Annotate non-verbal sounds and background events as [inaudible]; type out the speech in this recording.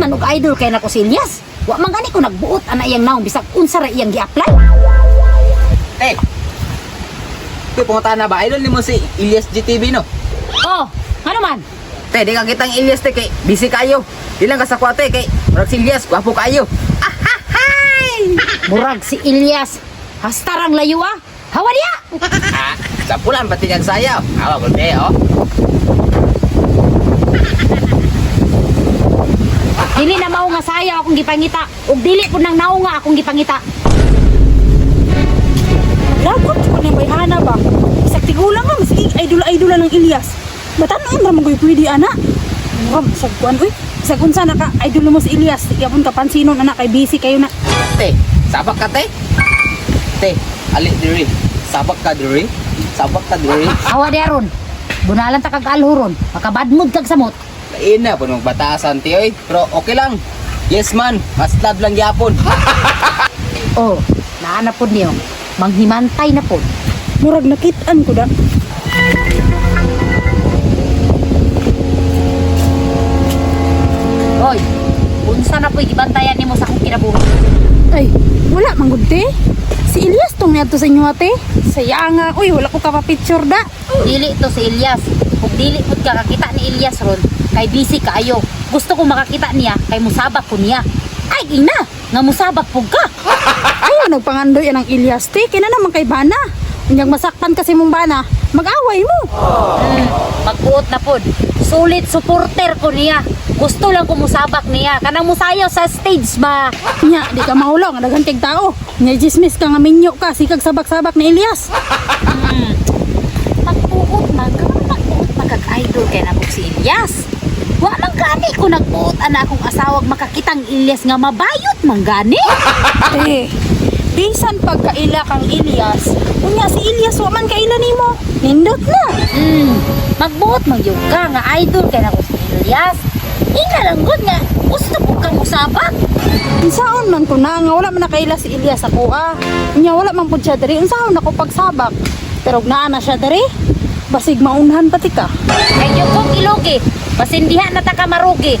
man og idol kay nako si Elias. Wa man gani ko nagbuot ana iyang naong bisag unsa ra iyang gi-apply. Te. Te, pumunta na ba? Idol ni mo si Ilyas GTV, no? Oh, ano man? Te, di ka kitang Ilyas, te, kay busy kayo. Di lang ka sa kwate, kay Murag si Ilyas, gwapo kayo. Murag si Elias. Hastarang layo ah. Hawa niya. [laughs] ah, sa pulan, pati niyang sayaw. Awa, gulde, oh. Dili sayaw akong gipangita. Ug dili po nang nga akong gipangita. Dapat ko na may hana ba? Isang tigulang nga, sige, idol-idol ng Ilyas. Batanon ra magoy pwede ana. Mura, sagkuan, uy. Isang unsa na ka, idol mo si Ilyas. Iyapon ka pansinon, anak, kay busy kayo na. Te, sabak ka, te. Te, ali diri. Sabak ka diri. Sabak ka diri. Hawa di aron. Bunalan ta kag alhuron. Makabadmod kag samot. Lain na, punong batasan, te, oy. Pero okay lang. Yes, man. Mas love lang yapon. [laughs] Oh, naana pod niyo. Manghimantay na pod. Murag nakitaan ko da. Hoy, unsa na po'y gibantayan nimo sa akong kinabuhi? Ay, wala manggod te. Si Ilyas tong niadto sa inyo ate. Saya nga, uy, wala ko kapapicture da. Dili to si Elias. Kung dili pud ka kakita ni Elias ron, kay busy kaayo. Gusto ko makakita niya kay musabak ko niya. Ay, ina, nga musabak pug ka. [laughs] Ayaw, nagpangandoy yan ang Ilyas te. Kaya na naman kay Bana. Kunyang masaktan kasi mong Bana, mag-away mo. Hmm, magbuot na pod. Sulit supporter ko niya. Gusto lang ko musabak niya. Kanang musayaw sa stage ba? Nya, di ka mahulaw nga daghang tao. Nya jismis ka nga minyo ka sikag sabak-sabak ni Elias. Hmm. Magbuot man, karon magbuot magkag-idol kay na si Elias. Gani ko nagbuot ana akong asawag makakitang Elias nga mabayot man gani. [laughs] Eh, bisan pagkaila kang Elias, unya si Elias wa man kaila nimo. Nindot na. Hmm, magbuot man gyud ka nga idol kay na si Elias. Ina lang gud nga gusto ko kang usabak. Unsaon man ko na nga wala man nakaila si Elias ako ah. Unya wala man pud siya diri. Unsaon ako pagsabak. Pero naa na siya diri. Basig maunhan pati ka. Ay yung kong ilogi, pasindihan na ta ka marugi.